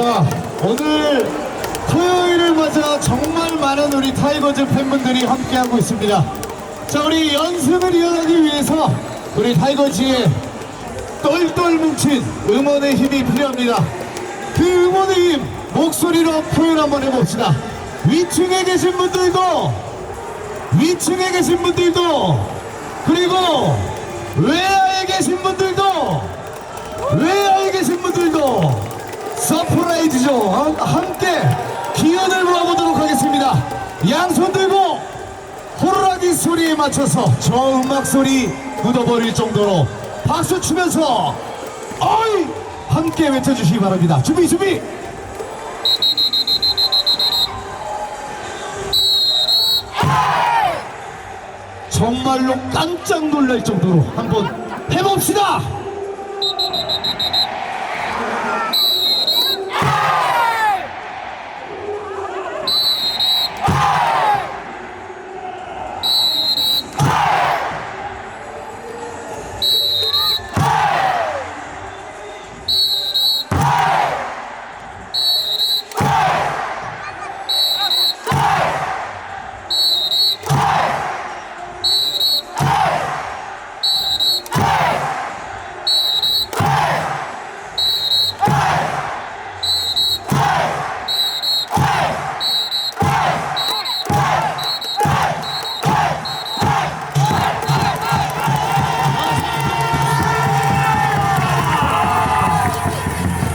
오늘 토요일을 맞아 정말 많은 우리 타이거즈 팬분들이 함께하고 있습니다. 자, 우리 연승을 이어가기 위해서 우리 타이거즈의 똘똘 뭉친 응원의 힘이 필요합니다. 그 응원의 힘 목소리로 표현 한번 해봅시다. 위층에 계신 분들도 위층에 계신 분들도 그리고 외야에 계신 분들도 외야에 계신 분들도 서프 함- 함께 기원을 모아보도록 하겠습니다. 양손 들고 호루라기 소리에 맞춰서 저 음악 소리 묻어버릴 정도로 박수 치면서 어이 함께 외쳐주시기 바랍니다. 준비 준비. 정말로 깜짝 놀랄 정도로 한번 해봅시다.